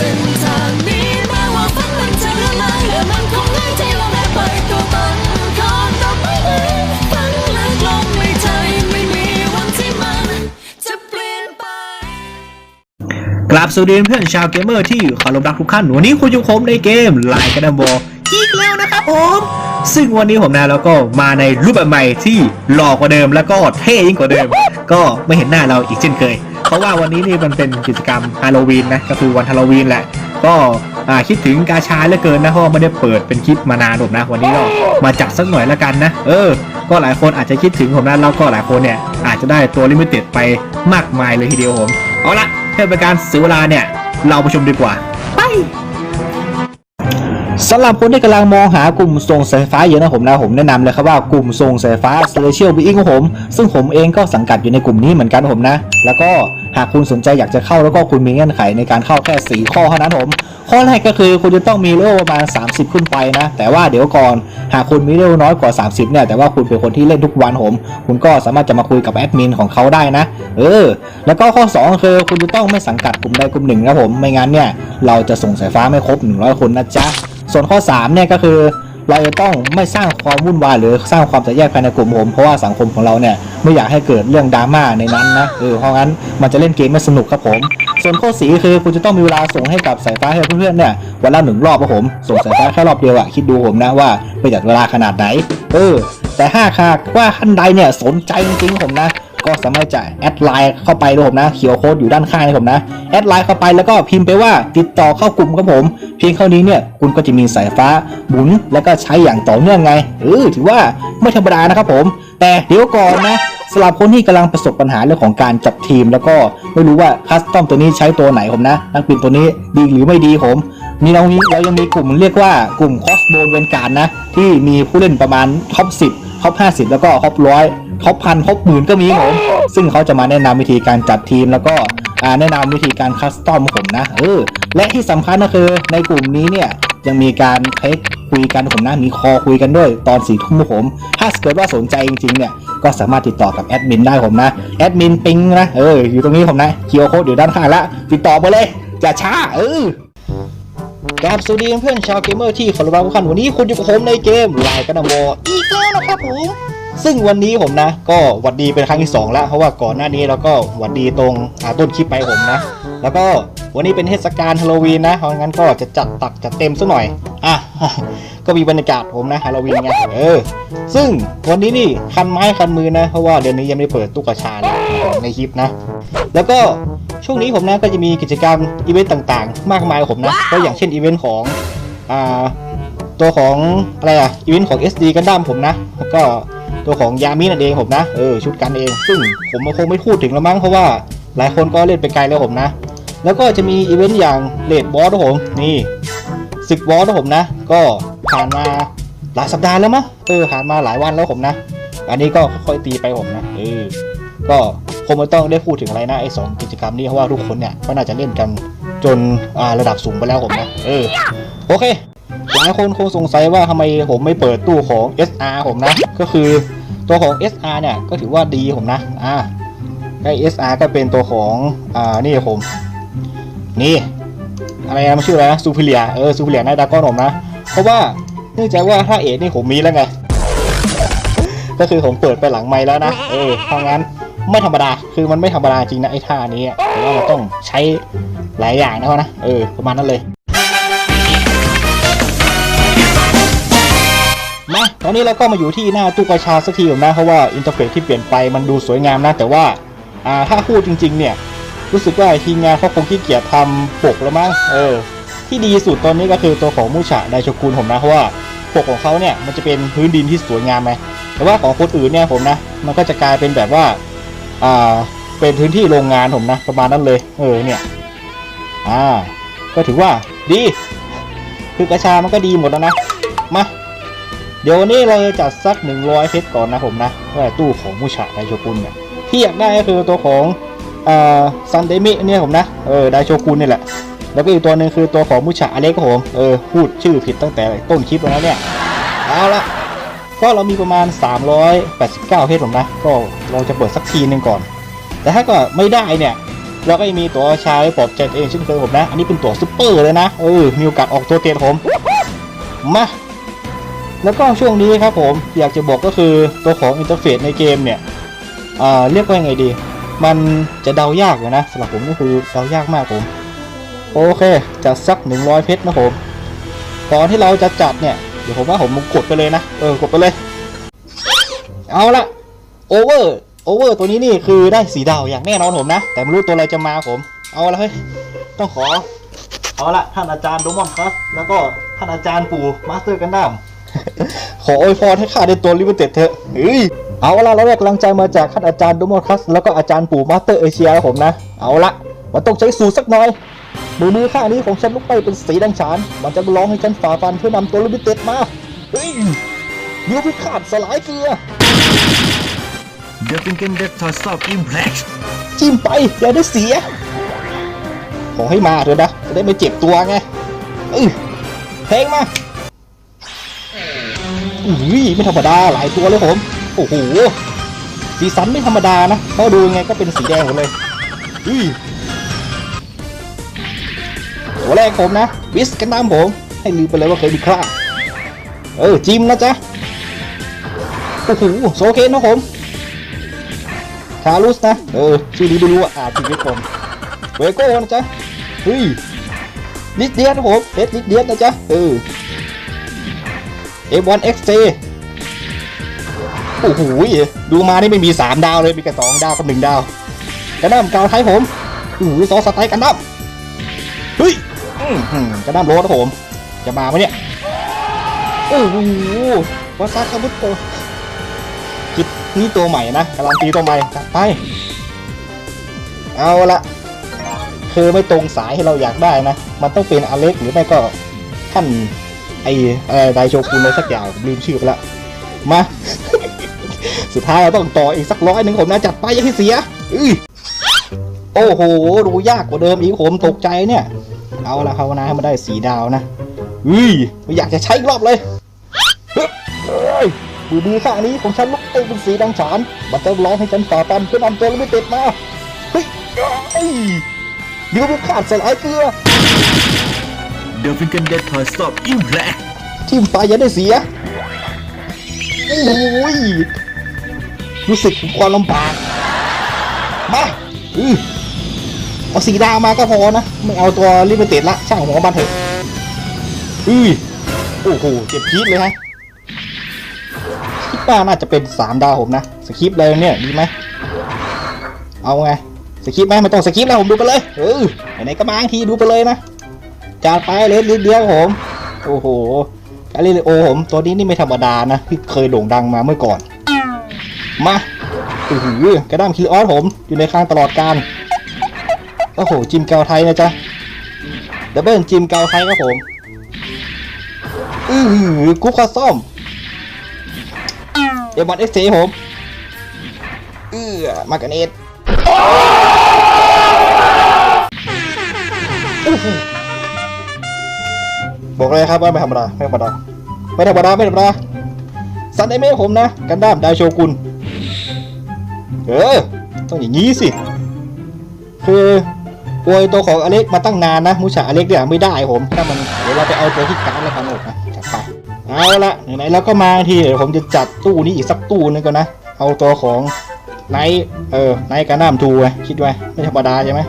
ส้นทางนี้แม้ว่าฝันมันจะละลายและมันคงง่ายที่เราได้ไปตัวตนของดอกไม้นี้ฝันลึกลงในใจไม่มีวันที่มันจะเปลี่ยนไปกราบสวัสดีเพื่อนชาวเกมเมอร์ที่เคารบรักทุกท่านวันนี้คุณอยู่ผมในเกมไลน์กันดัมบอ อีกแล้วนะครับผมซึ่งวันนี้ผมนะแล้วก็มาในรูปแบบใหม่ที่หล่อกว่าเดิมแล้วก็เท่ยิ่งกว่าเดิม ก็ไม่เห็นหน้าเราอีกเช่นเคย เพราะว่าวันนี้นี่มันเป็นกิจกรรมฮาโลวีนนะก็คือวันฮาโลวีนแหละ ก็อ่าคิดถึงกาชาเหลือเกินนะเพราะว่าไม่ได้เปิดเป็นคลิปมานานผมนะ วันนี้ก็มาจัดสักหน่อยละกันนะ เออ ก็หลายคนอาจจะคิดถึงผมนะแล้วก็หลายคนเนี่ยอาจจะได้ตัวลิมิเต็ดไปมากมายเลยทีเดียวผมเอาละเพื่อเป็นการเสียเวลาเนี่ยเราไปชมดีกว่าไป สำหรับคนที่กำลังมองหากลุ่มทรงสายฟ้าเยอะนะผมนะผมแนะนำเลยครับว่ากลุ่มทรงสายฟ้า Celestial Being ของผม ซึ่งผมเองก็สังกัดอยู่ในกลุ่มนี้เหมือนกันผมนะ แล้วก็หากคุณสนใจอยากจะเข้าแล้วก็คุณมีเงื่อนไขในการเข้าแค่ 4 ข้อเท่านั้นผม ข้อแรกก็คือคุณจะต้องมีเลเวลประมาณ 30 ขึ้นไปนะ แต่ว่าเดี๋ยวก่อนหากคุณมีเลเวลน้อยกว่า 30 เนี่ยแต่ว่าคุณเป็นคนที่เล่นทุกวันผม คุณก็สามารถจะมาคุยกับแอดมินของเขาได้นะเออแล้วก็ข้อ2คือคุณจะต้องไม่สังกัดกลุ่มใดกลุ่มหนึ่งนะผมไม่งั้นเนี่ยเราจะส่งสายฟ้าไม่ครบ 100 คนนะจ๊ะ ส่วนข้อ3เนี่ยก็คือเราจะต้องไม่สร้างความวุ่นวายหรือสร้างความแตกแยกภายในกลุ่มผมเพราะว่าสังคมของเราเนี่ยไม่อยากให้เกิดเรื่องดราม่าในนั้นนะเออเพราะงั้นมันจะเล่นเกมไม่สนุกครับผม ส่วนข้อสีคือคุณจะต้องมีเวลาส่งให้กับสายฟ้าให้เพื่อนๆเนี่ยวันละหนึ่งรอบครับผมส่งสายฟ้าแค่รอบเดียวอะคิดดูผมนะว่าประหยัดเวลาขนาดไหน เออ แต่ถ้าหากว่าท่านใดเนี่ยสนใจจริงๆผมนะ ก็สามารถจะแอดไลน์เข้าไปด้วยผมนะเขียวโค้ดอยู่ด้านข้างนี่ผมนะแอดไลน์เข้าไปแล้วก็พิมพ์ไปว่าติดต่อเข้ากลุ่มครับผม เพียงเท่านี้เนี่ยคุณก็จะมีสายฟ้าหมุนแล้วก็ใช้อย่างต่อเนื่องไงเออถือว่าไม่ธรรมดานะครับผม แต่เดี๋ยวก่อนนะสำหรับคนที่กำลังประสบปัญหาเรื่องของการจับทีม แล้วก็ไม่รู้ว่าคัสตอมตัวนี้ใช้ตัวไหนผมนะ นักบินตัวนี้ดีหรือไม่ดีผมมีเรามีเรายังมีกลุ่มเรียกว่ากลุ่มคอสโบนเวนการนะที่มีผู้เล่นประมาณท็อป10 ท็อป50 แล้วก็ท็อปร้อยท็อปพันท็อปหมื่นก็มีผมซึ่งเขาจะมาแนะนำวิธีการจัดทีมแล้วก็แนะนำวิธีการคัสตอมผมนะเออและที่สำคัญก็คือในกลุ่มนี้เนี่ยยังมีการเทคคุยกันผมนะมีคอคุยกันด้วยตอนสี่ทุ่มผม ถ้าเกิดว่าสนใจจริงๆเนี่ยก็สามารถติดต่อกับแอดมินได้ผมนะแอดมินปิงนะเอออยู่ตรงนี้ผมนะเคียวโคดอยู่ด้านข้างละติดต่อไปเลยอย่าช้าเออ ครับสวัสดีเพื่อนชาวเกมเมอร์ที่เคารพรักทุกท่านวันนี้คุณอยู่กับผมในเกมไลน์กันวออีกแล้วนะครับผมซึ่งวันนี้ผมนะ ก็หวัดดีเป็นครั้งที่ 2 แล้ว เพราะว่าก่อนหน้านี้เราก็หวัดดีตรงอ่าต้นคลิปไปผมนะ แล้วก็วันนี้เป็นเทศกาลฮาโลวีนนะเพราะงั้นก็จะจัดตักจัดเต็มซะหน่อยอะก็มีบรรยากาศผมนะฮาโลวีนไงเออซึ่งวันนี้นี่คันไม้คันมือนะเพราะว่าเดือนนี้ยังไม่เปิดตู้กระชาในคลิปนะ แล้วก็ ช่วงนี้ผมนะก็จะมีกิจกรรมอีเวนต์ต่างๆ มากมายของผมนะก็อย่างเช่นอีเวนต์ของอ่าตัวของอะไรอะอีเวนต์ของ SD กันดั้มผมนะแล้วก็ตัวของยามินั่นเองผมนะเออชุดกันเอง ซึ่งผมคงไม่พูดถึงแล้วมั้งเพราะว่าหลายคนก็เล่นไปไกลแล้วผมนะ แล้วก็จะมีอีเวนต์อย่างเลดบอสผมนี่ศึกบอสผมนะ ก็ผ่านมาหลายสัปดาห์แล้วมั้งเออผ่านมาหลายวันแล้วผมนะ อันนี้ก็ค่อยๆตีไปผมนะเออก็ค งไม่ต้องได้พูดถึงอะไรนะไอ้สองกิจกรรมนี้เพราะว่าทุกคนเนี่ยก็น่าจะเล่นกันจนระดับสูงไปแล้วผมนะเออโอเคหลายคนคงสงสัยว่าทำไมผมไม่เปิดตู้ของ SR ผมนะ ก็คือตัวของ SR เนี่ยก็ถือว่าดีผมนะอ่าไอ้ SR ก็เป็นตัวของอ่านี่ผม นี่ อะไรนะมันชื่ออะไรนะซูพิเลียเออซูพิเลียนายดากอนผมนะ เพราะว่าเนื่องจากว่าถ้าเอนี่ผมมีแล้วไง ก็คือผมเปิดไปหลังไม้แล้วนะ เออเพราะงั้นไม่ธรรมดา คือมันไม่ธรรมดาจริงนะไอ้ท่านี้แต่ว่ามันต้องใช้หลายอย่างนะวะนะ เออ ประมาณนั้นเลย มา ตอนนี้เราก็มาอยู่ที่หน้าตู้กระชาสักทีผมนะ เพราะว่าอินเทอร์เฟซที่เปลี่ยนไปมันดูสวยงามนะ แต่ว่า อ่า ถ้าพูดจริง ๆ เนี่ย รู้สึกว่าทีมงานเขาคงขี้เกียจทำปกแล้วมั้ง เออ ที่ดีสุดตอนนี้ก็คือตัวของมูชะไดโชกุนผมนะ เพราะว่าปกของเขาเนี่ยมันจะเป็นพื้นดินที่สวยงามไหมแต่ว่าของคนอื่นเนี่ยผมนะ มันก็จะกลายเป็นแบบว่า อ่าเป็นพื้นที่โรงงานผมนะ ประมาณนั้นเลย เออเนี่ย อ่า ก็ถือว่าดีคือกระชามันก็ดีหมดแล้วนะมาเดี๋ยววันนี้เราจะจัดสัก 100 เพชรก่อนนะผมนะว่าตู้ของมูชะไดโชกุนเนี่ยที่อยากได้ก็คือตัวของอ่าซันเดมิเนี่ยผมนะเออไดโชกุนนี่แหละแล้วก็อีกตัวหนึ่งคือตัวของมูชะอเล็กครับผมเออพูดชื่อผิดตั้งแต่ต้นคลิปแล้วเนี่ยเอาละ ก็เรามีประมาณ 389เพชรผมนะ ก็เราจะเปิดสักทีหนึ่งก่อน แต่ถ้าก็ไม่ได้เนี่ยแล้วก็ยังมีตัวชายปลอบใจตัวเองเช่นเคยผมนะ อันนี้เป็นตัวซุปเปอร์เลยนะ เออ มีโอกาสออกตัวเตะผม มา แล้วก็ช่วงนี้ครับผม อยากจะบอกก็คือตัวของอินเทอร์เฟซในเกมเนี่ยอ่าเรียกว่ายังไงดี มันจะเดายากอยู่นะสำหรับผมก็คือเดายากมากผม โอเคจัดสัก 100 เพชรนะผมก่อนที่เราจะจัดเนี่ย เดี๋ยวผมว่าผมกดไปเลยนะ เออกดไปเลย เอาละโอเวอร์โอเวอร์ตัวนี้นี่คือได้สีดาวอย่างแน่นอนผมนะ แต่ไม่รู้ตัวอะไรจะมาผม เอาละเฮ้ย ต้องขอ เอาละท่านอาจารย์โดมอนครับ แล้วก็ท่านอาจารย์ปู่มาสเตอร์กันดั้มขออวยพรให้ข้าได้ตัวลิมิเต็ดเถอะเฮ้ยเอาละเราได้กำลังใจมาจากท่านอาจารย์โดมอนคัสแล้วก็อาจารย์ปู่มาสเตอร์เอเชียผมนะ เอาละมันต้องใช้สูตรสักหน่อย มือมือข้างนี้ของฉันลุกไปเป็นสีแดงฉาน มันจะร้องให้ฉันฝ่าฟันเพื่อนำตัวลิมิเต็ดมา เฮ้ยเดี๋ยวพิฆาตสลายเกลือ The Finken Death Toy Stop Impact จิ้มไป อย่าได้เสีย ขอให้มาเถอะนะ จะได้ไม่เจ็บตัวไงเออแทงมาอุ้ยไม่ธรรมดาหลายตัวเลยผม โอ้โห สีสันไม่ธรรมดานะเพราะดูยังไงก็เป็นสีแดงหมดเลยอุ้ย ตัวแรกผมนะ วิสกันน้ำผม ให้ลืมไปเลยว่าเคยมีคราเออ จิมนะจ๊ะ โอ้โหโซเคนนะผมคารุสนะ เออ ชื่อนี้ไม่รู้อะอ่านผิดไปคนเวโก้นะจ๊ะ เฮ้ยลิดเดียนนะผมเอสลิดเดียนนะจ๊ะ เออ F1XJ โอ้โหดูมานี่ไม่มี 3 ดาวเลย มีแค่2ดาวกับ 1 ดาว กระดั้มกาวไทยผมโอ้โหซอสไตล์กันดั้ม กระดั้มโรสนะผม จะมาไหมเนี่ย โอ้โหวาซาคาบุโตคิดนี่ตัวใหม่นะการันตีตัวใหม่จัดไป เอาละคือไม่ตรงสายที่เราอยากได้นะ มันต้องเป็นอเล็กหรือไม่ก็ท่านไอเออไดโชกุนอะไรสักอย่างลืมชื่อไปละมา สุดท้ายเราต้องต่ออีกสักร้อยหนึ่งผมนะจัดไปอยังให้เสีย อื้อ โอ้โห ดูยากกว่าเดิมอีกผมตกใจเนี่ย เอาละภาวนาให้มันได้สีดาวนะอุ้ยไม่อยากจะใช้อีกรอบเลยฮึบเอ้ยมือดีข้างนี้ของฉันลุกเต้นเป็นสีดังฉานมันจะร้องให้ฉันฝ่าฟันเพื่อนำตัวลิมิเต็ดมาเฮ้ยเอ้ยเดี๋ยวมันขาดสลายเกลือ The Finken Death Toy Stop Impact ทิมไปอย่าได้เสียโอ้ยรู้สึกถึงความลำบากมาอือ เอาสีดาวมาก็พอนะ ไม่เอาตัวลิมิเต็ดละช่างหัวมันเถอะอือโอ้โหเจ็บจี๊ดเลยฮะคิดว่าน่าจะเป็นสามดาวผมนะสคริปต์เลยเนี่ยดีไหมเอาไงสคริปต์ไหมไม่ต้องสคริปต์แล้วผมดูไปเลยเออไหนก็มางทีดูไปเลยนะจัดไปเลยนิดเดียวผมโอ้โหกาลิเลโอผมตัวนี้นี่ไม่ธรรมดานะที่เคยโด่งดังมาเมื่อก่อน มาโอ้โหกระด้ามคีออสผมอยู่ในข้างตลอดการ โอ้โหจิมเกาไทยนะจ๊ะดับเบิลจิมเกาไทยครับผมอือหือกุ๊กคาซ่อมเอมบอลเอ็กซ์ผมเอือมากันเอ็ดบอกเลยครับว่าไม่ธรรมดาไม่ธรรมดาไม่ธรรมดาไม่ธรรมดาซันไอเมะผมนะ กันด้ามไดโชกุนเออ ต้องอย่างนี้สิ คือ อวยตัวของอเล็กมาตั้งนานนะ มูชาอเล็กเนี่ยไม่ได้ผม ถ้ามันเดี๋ยวเราไปเอาตัวที่การดแล้วกันโอกนะจัดไปเอาละไหนๆเราก็มาทีเดี๋ยวผมจะจัดตู้นี้อีกสักตู้นึงก่อนนะ เอาตัวของไนเออไนการน้ำทูไงคิดไว้ไม่ธรรมดาใช่ไหม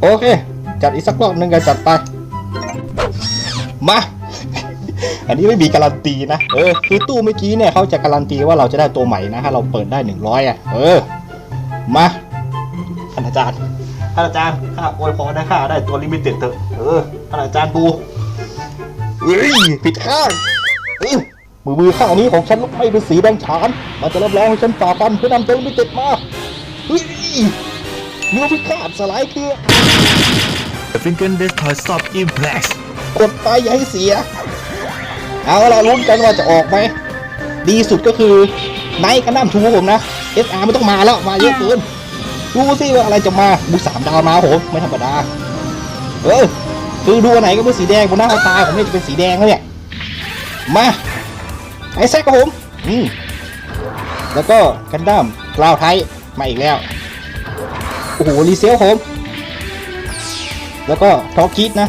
โอเค จัดอีกสักรอบนึงกันจัดไป มา อันนี้ไม่มีการันตีนะเออคือตู้เมื่อกี้เนี่ยเขาจะการันตีว่าเราจะได้ตัวใหม่นะถ้าเราเปิดได้หนึ่งร้อยอะเออมาอาจารย์ ท่านอาจารย์ข้าอวยพรนะข้าได้ตัวลิมิเต็ดเถอะเออท่านอาจารย์ดูเฮ้ยผิดข้างเอ้ยมือมือข้างนี้ของฉันลุกไม่เป็นสีแดงฉานมันจะรับรองให้ฉันฝ่าฟันเพื่อนำตัวลิมิเต็ดมาเฮ้ยเนื้อพิฆาตสลายเครือ The Finken Death Toy Stop Impact กดไปอย่าให้เสีย เอาละลุ้นกันว่าจะออกไหม ดีสุดก็คือไนท์กันน้ำชูผมนะ SR ไม่ต้องมาแล้ว มาเยอะเกิน ดูสิว่าอะไรจะมาบูสามดาวมาผมไม่ธรรมดาเออคือดูอันไหนก็เป็นสีแดงบนหน้าตาผมเนี่ยจะเป็นสีแดงแล้วเนี่ยมาไอ้แซกครับผมอืมแล้วก็กันดั้มกล่าวไทยมาอีกแล้วโอ้โหรีเซลผมแล้วก็ทอคิดนะ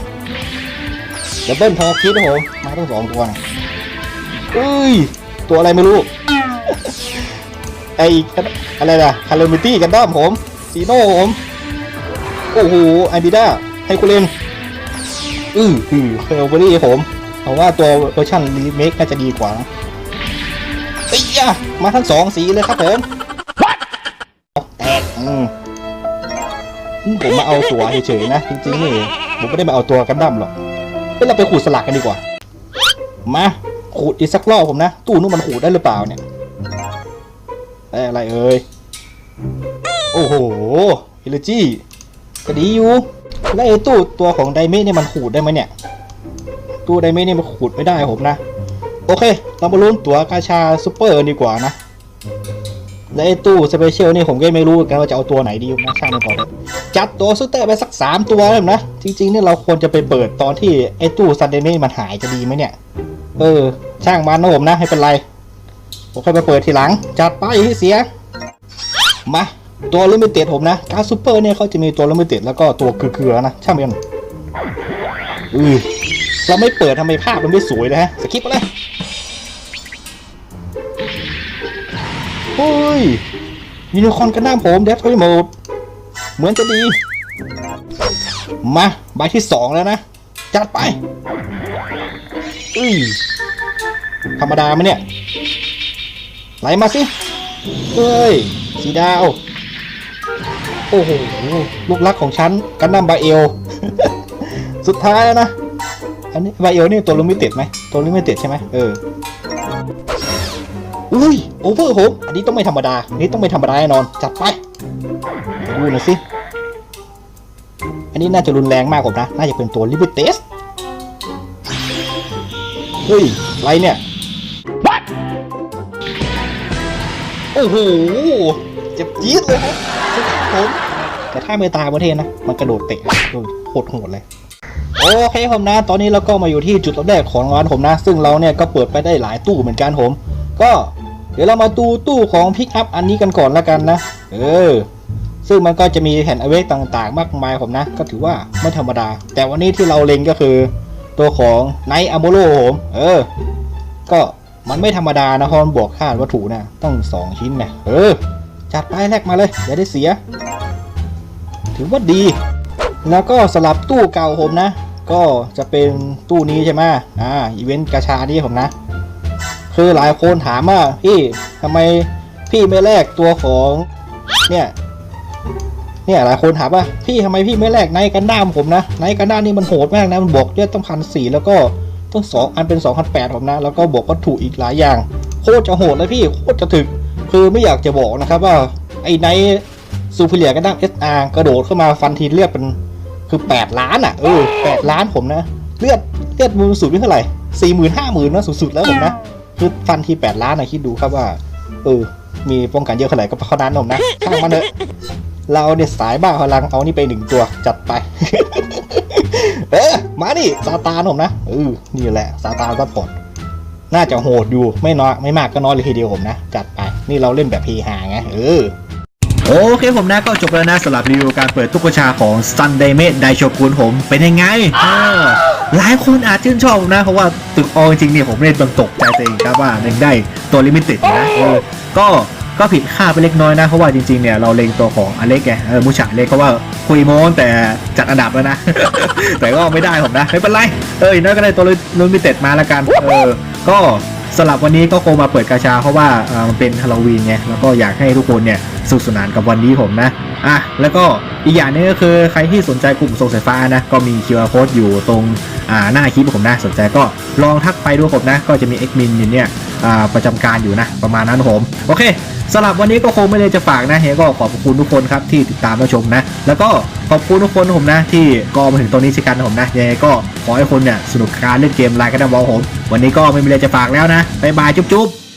ดับเบิลทอคิดนะผมมาทั้งสองตัวนะเอ้ยตัวอะไรไม่รู้ไออะไรล่ะคาร์มิตี้กันด้ามผม ซีโน่ผม โอ้โหไอบิด้าให้คุณเล่นอืออือเคลเบอรี่ผมเพราว่าตัวเวอร์ชันรีเมคน่าจะดีกว่านะเอ้ยะมาทั้งสองสีเลยครับผมแตกอืมผมมาเอาตัวเฉยๆนะ จริงๆนี่ผมไม่ได้มาเอาตัวกันดั้มหรอกเฮ้ยเราไปขูดสลักกันดีกว่า มาขูดอีกสักรอบผมนะ ตู้นู้นมันขูดได้หรือเปล่าเนี่ยอะไรเอ่ย โอ้โหฮิลจี้ก็ดีอยู่ แล้วไอ้ตู้ตัวของไดเมเนี่ยมันขูดได้ไหมเนี่ย ตู้ไดเมเนี่ยมันขูดไม่ได้ผมนะ โอเค เรามาลุ้นตัวกาชาซูเปอร์ดีกว่านะ และไอ้ตู้สเปเชียลนี่ผมก็ไม่รู้เหมือนกันว่าจะเอาตัวไหนดีนะช่างมันก่อนเถอะจัดตัวซูเตอร์ไปสักสามตัวเลยนะ จริงๆเนี่ยเราควรจะไปเปิดตอนที่ไอ้ตู้ซันเดเมมันหายจะดีไหมเนี่ย เออ ช่างมันนะผมนะไม่เป็นไรผมค่อยไปเปิดทีหลัง จัดไปให้เสีย มา ตัวลิมิเต็ดผมนะการซูเปอร์เนี่ยเขาจะมีตัวลิมิเต็ดแล้วก็ตัวเกลือๆนะช่างมันอือเราไม่เปิดทำไมภาพมันไม่สวยเลยฮะสกิปไปเลยเฮ้ยยูนิคอนกันหน้าผมเดฟทอยโหมดเหมือนจะดี มาใบที่สองแล้วนะ จัดไปอือธรรมดาไหมเนี่ย ไหลมาสิเฮ้ย สีดาว โอ้โหลูกรักของฉันกันดั้มบาเอล สุดท้ายแล้วนะ อันนี้บาเอลนี่ตัวลิมิเต็ดไหมตัวลิมิเต็ดใช่ไหมเออ อุ้ยโอเวอร์โหมอันนี้ต้องไม่ธรรมดา อันนี้ต้องไม่ธรรมดาแน่นอน จัดไป ดูหน่อยสิ อันนี้น่าจะรุนแรงมากผมนะ น่าจะเป็นตัวลิมิเต็ดเฮ้ยไรเนี่ยโอ้โห เจ็บจี๊ดเลยครับ ผมแต่ถ้าไม่ตายประเทศนะ มันกระโดดเตะโอ้โคตรโหดเลยโอเคผมนะ ตอนนี้เราก็มาอยู่ที่จุดแรกของร้านผมนะ ซึ่งเราเนี่ยก็เปิดไปได้หลายตู้เหมือนกันผม ก็เดี๋ยวเรามาดูตู้ของพิกอัพอันนี้กันก่อนละกันนะ เออ ซึ่งมันก็จะมีแผ่นอาไว้ต่างๆ มากมายผมนะ ก็ถือว่าไม่ธรรมดา แต่วันนี้ที่เราเล็งก็คือ ตัวของไนท์อโมโลผมเออ ก็มันไม่ธรรมดานะเพราะมันบวกค่าวัตถุนะตั้งสองชิ้นนะเออ จัดไปแลกมาเลยอย่าได้เสีย ถือว่าดี แล้วก็สลับตู้เก่าผมนะ ก็จะเป็นตู้นี้ใช่ไหมอ่าอีเวนต์กาชานี่ผมนะ คือหลายคนถามว่าพี่ทำไมพี่ไม่แลกตัวของเนี่ยเนี่ยหลายคนถามว่าพี่ทำไมพี่ไม่แลกไนกันด้ามผมนะไนกันด้ามนี่มันโหดมากนะมันบวกเลือดต้องพันสี่แล้วก็ต้องสองอันเป็นสองพันแปดผมนะ แล้วก็บวกวัตถุอีกหลายอย่าง โคตรจะโหดเลยพี่โคตรจะถึก คือไม่อยากจะบอกนะครับว่าไอ้ไนท์ซูเปอร์เลียกันด้าม SR กระโดดเข้ามาฟันทีเลือดเป็นคือ 8 ล้านอะเออแปดล้านผมนะ เลือดเลือดมูลสุดนี่เท่าไหร่สี่หมื่นห้าหมื่นนะสุดๆแล้วผมนะคือฟันทีแปดล้านนะคิดดูครับว่า เออ มีป้องกันเยอะขนาดไหนก็เพราะนั้นผมนะช่างมันเถอะเราเนี่ยสายบ้าพลังเอานี่ไปหนึ่งตัวจัดไป เออมาดิซาตานผมนะเออนี่แหละซาตานซัพพอร์ต น่าจะโหดอยู่ไม่น้อยไม่มากก็น้อยเลยทีเดียวผมนะ จัดไปนี่เราเล่นแบบพีหาไงเออโอเคผมนะก็จบแล้วนะสำหรับรีวิวการเปิดตุ๊กชาของ Sunday m a d e ไดโชกุนผมเป็นยังไงเออหลายคนอาจชื่นชอบนะ เพราะว่าตึกออจริงๆเนี่ยผมเนี่ยตกใจตัวเองครับว่าหนึ่งได้ตัวลิมิเต็ดนะเออก็ก็ผิดคาดไปเล็กน้อยนะ เพราะว่าจริงๆเนี่ยเราเล็งตัวของอเล็กไงเออมูชาเล็กเพราะว่าคุยโม้ตั้งแต่จัดอันดับแล้วนะ แต่ก็ไม่ได้ผมนะไม่เป็นไรเอออย่างน้อยก็ได้ตัวลิมิเต็ดมาแล้วกันเออ ก็สำหรับวันนี้ก็คงมาเปิดกาชาเพราะว่ามันเป็นฮาโลวีนไงแล้วก็อยากให้ทุกคนเนี่ยสุขสนานกับวันนี้ผมนะอะแล้วก็อีกอย่างนึงก็คือใครที่สนใจกลุ่มส่งสายฟ้านะก็มี QR code อยู่ตรงหน้าคลิปผมนะสนใจก็ลองทักไปดูผมนะ ก็จะมีเอ็กมินอยู่เนี่ยประจำการอยู่นะ ประมาณนั้นผม โอเค สำหรับวันนี้ก็คงไม่เลยจะฝากนะเฮียก็ขอบคุณทุกคนครับที่ติดตามรับชมนะ แล้วก็ขอบคุณทุกคนผมนะ ที่ก็มาถึงตรงนี้เช่นกันนะผมนะยังไงก็ขอให้คนเนี่ยสนุกการเล่นเกมไลน์กันนะบอลผม วันนี้ก็ไม่มีอะไรจะฝากแล้วนะบ๊ายบายจุ๊บๆ